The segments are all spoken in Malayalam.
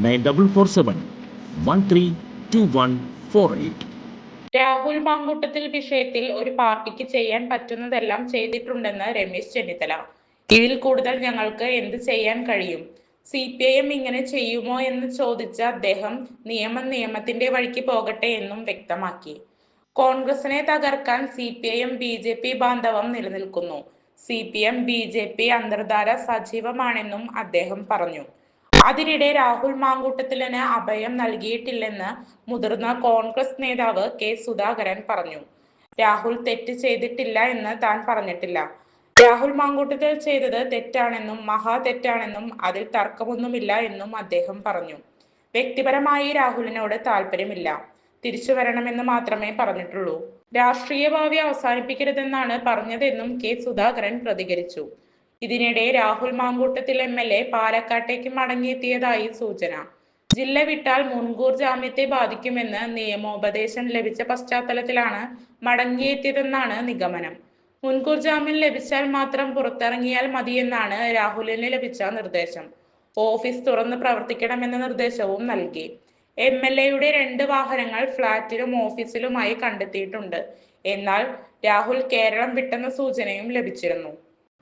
nine double four seven one three two one four eight Rahul Mankoottathil വിഷയത്തിൽ ഒരു പാർട്ടിക്ക് ചെയ്യാൻ പറ്റുന്നതെല്ലാം ചെയ്തിട്ടുണ്ടെന്ന് രമേശ് ചെന്നിത്തല. ഇതിൽ കൂടുതൽ ഞങ്ങൾക്ക് എന്ത് ചെയ്യാൻ കഴിയും? സി പി ഐ എം ഇങ്ങനെ ചെയ്യുമോ എന്ന് ചോദിച്ച അദ്ദേഹം നിയമം നിയമത്തിന്റെ വഴിക്ക് പോകട്ടെ എന്നും വ്യക്തമാക്കി. കോൺഗ്രസിനെ തകർക്കാൻ C P I M B J P ബാന്ധവം നിലനിൽക്കുന്നു. C P M B J P അന്തർധാര സജീവമാണെന്നും അദ്ദേഹം പറഞ്ഞു. അതിനിടെ രാഹുൽ മാങ്കൂട്ടത്തിലിന് അഭയം നൽകിയിട്ടില്ലെന്ന് മുതിർന്ന കോൺഗ്രസ് നേതാവ് കെ സുധാകരൻ പറഞ്ഞു. രാഹുൽ തെറ്റ് ചെയ്തിട്ടില്ല എന്ന് താൻ പറഞ്ഞിട്ടില്ല. രാഹുൽ മാങ്കൂട്ടത്തിൽ ചെയ്തത് തെറ്റാണെന്നും മഹാ തെറ്റാണെന്നും അതിൽ തർക്കമൊന്നുമില്ല എന്നും അദ്ദേഹം പറഞ്ഞു. വ്യക്തിപരമായി രാഹുലിനോട് താല്പര്യമില്ല. തിരിച്ചു വരണമെന്ന് മാത്രമേ പറഞ്ഞിട്ടുള്ളൂ. രാഷ്ട്രീയ ഭാവി അവസാനിപ്പിക്കരുതെന്നാണ് പറഞ്ഞതെന്നും കെ സുധാകരൻ പ്രതികരിച്ചു. ഇതിനിടെ Rahul Mankoottathil M L A പാലക്കാട്ടേക്ക് മടങ്ങിയെത്തിയതായി സൂചന. ജില്ല വിട്ടാൽ മുൻകൂർ ജാമ്യത്തെ ബാധിക്കുമെന്ന് നിയമോപദേശം ലഭിച്ച പശ്ചാത്തലത്തിലാണ് മടങ്ങിയെത്തിയതെന്നാണ് നിഗമനം. മുൻകൂർ ജാമ്യം ലഭിച്ചാൽ മാത്രം പുറത്തിറങ്ങിയാൽ മതിയെന്നാണ് രാഹുലിന് ലഭിച്ച നിർദ്ദേശം. ഓഫീസ് തുറന്ന് പ്രവർത്തിക്കണമെന്ന നിർദ്ദേശവും നൽകി. എം എൽ എയുടെ രണ്ട് വാഹനങ്ങൾ ഫ്ളാറ്റിലും ഓഫീസിലുമായി കണ്ടെത്തിയിട്ടുണ്ട്. എന്നാൽ രാഹുൽ കേരളം വിട്ടെന്ന സൂചനയും ലഭിച്ചിരുന്നു.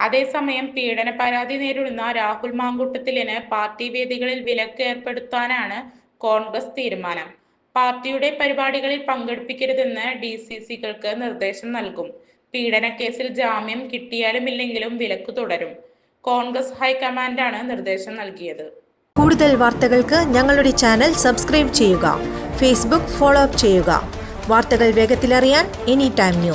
അതേസമയം പീഡന പരാതി നേരിടുന്ന രാഹുൽ മാങ്കൂട്ടത്തിലിന് പാർട്ടി വേദികളിൽ വിലക്ക് ഏർപ്പെടുത്താനാണ് കോൺഗ്രസ് തീരുമാനം. പാർട്ടിയുടെ പരിപാടികളിൽ പങ്കെടുപ്പിക്കരുതെന്ന് ഡി സി സികൾക്ക് നിർദ്ദേശം നൽകും. പീഡനക്കേസിൽ ജാമ്യം കിട്ടിയാലും ഇല്ലെങ്കിലും വിലക്ക് തുടരും. കോൺഗ്രസ് ഹൈക്കമാൻഡാണ് നിർദ്ദേശം നൽകിയത്. കൂടുതൽ വാർത്തകൾക്ക് ഞങ്ങളുടെ ചാനൽ സബ്സ്ക്രൈബ് ചെയ്യുക. ഫേസ്ബുക്ക് ഫോളോ അപ്പ് ചെയ്യുക. വാർത്തകൾ വേഗത്തിലറിയാൻ എനി ടൈം ന്യൂസ്.